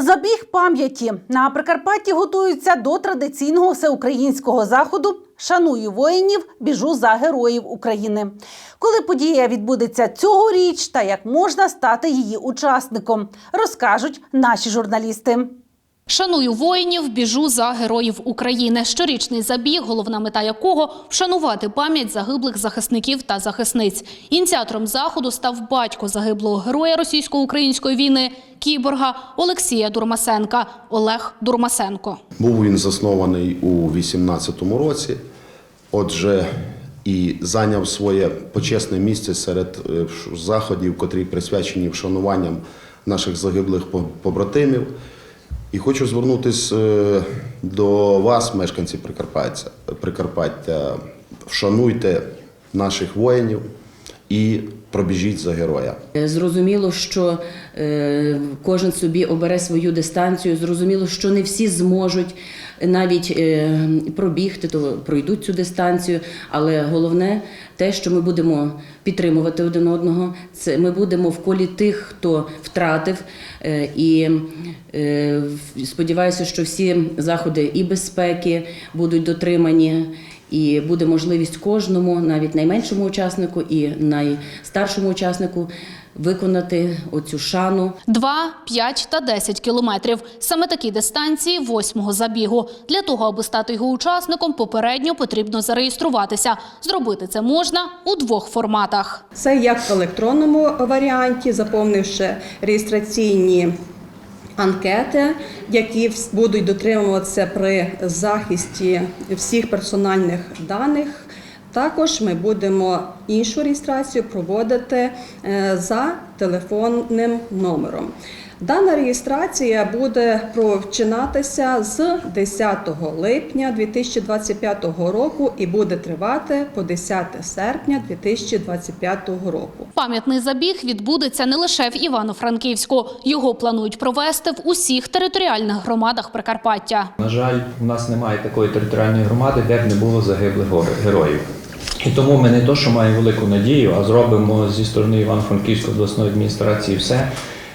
Забіг пам'яті на Прикарпатті готуються до традиційного всеукраїнського заходу Шаную воїнів, біжу за героїв України. Коли подія відбудеться цьогоріч та як можна стати її учасником, розкажуть наші журналісти. Шаную воїнів, біжу за героїв України. Щорічний забіг, головна мета якого вшанувати пам'ять загиблих захисників та захисниць. Ініціатором заходу став батько загиблого героя російсько-української війни кіборга Олексія Дурмасенка Олег Дурмасенко. Був він заснований у 18-му році. Отже, і зайняв своє почесне місце серед е, заходів, котрі присвячені вшануванням наших загиблих по- побратимів. І хочу звернутися е, до вас, мешканці Прикарпаття. Прикарпаття. Вшануйте наших воїнів і пробіжіть за героя. Е, Зрозуміло, що е, кожен собі обере свою дистанцію. Зрозуміло, що не всі зможуть навіть е, пробігти, то пройдуть цю дистанцію. Але головне те, що ми будемо підтримувати один одного, це ми будемо в колі тих, хто втратив. І сподіваюся, що всі заходи і безпеки будуть дотримані. І буде можливість кожному, навіть найменшому учаснику і найстаршому учаснику, виконати оцю шану 2, 5 та 10 кілометрів. Саме такі дистанції восьмого забігу. Для того, аби стати його учасником, попередньо потрібно зареєструватися. Зробити це можна у двох форматах. Це як в електронному варіанті, заповнивши реєстраційні анкети, які будуть дотримуватися при захисті всіх персональних даних. Також ми будемо іншу реєстрацію проводити е, за телефонним номером. Дана реєстрація буде починатися з 10 липня 2025 року і буде тривати по 10 серпня 2025 року. Пам'ятний забіг відбудеться не лише в Івано-Франківську. Його планують провести в усіх територіальних громадах Прикарпаття. На жаль, у нас немає такої територіальної громади, де б не було загиблих героїв. І тому ми не то, що маємо велику надію, а зробимо зі сторони Івано-Франківської обласної адміністрації все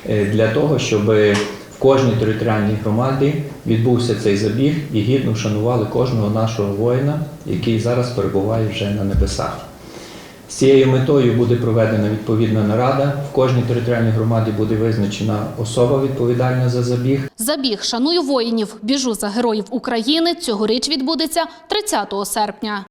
е, для того, щоб в кожній територіальній громаді відбувся цей забіг і гідно вшанували кожного нашого воїна, який зараз перебуває вже на небесах. З цією метою буде проведена відповідна нарада. В кожній територіальній громаді буде визначена особа відповідальна за забіг. Забіг «Шаную воїнів, біжу за героїв України» цьогоріч відбудеться 30 серпня.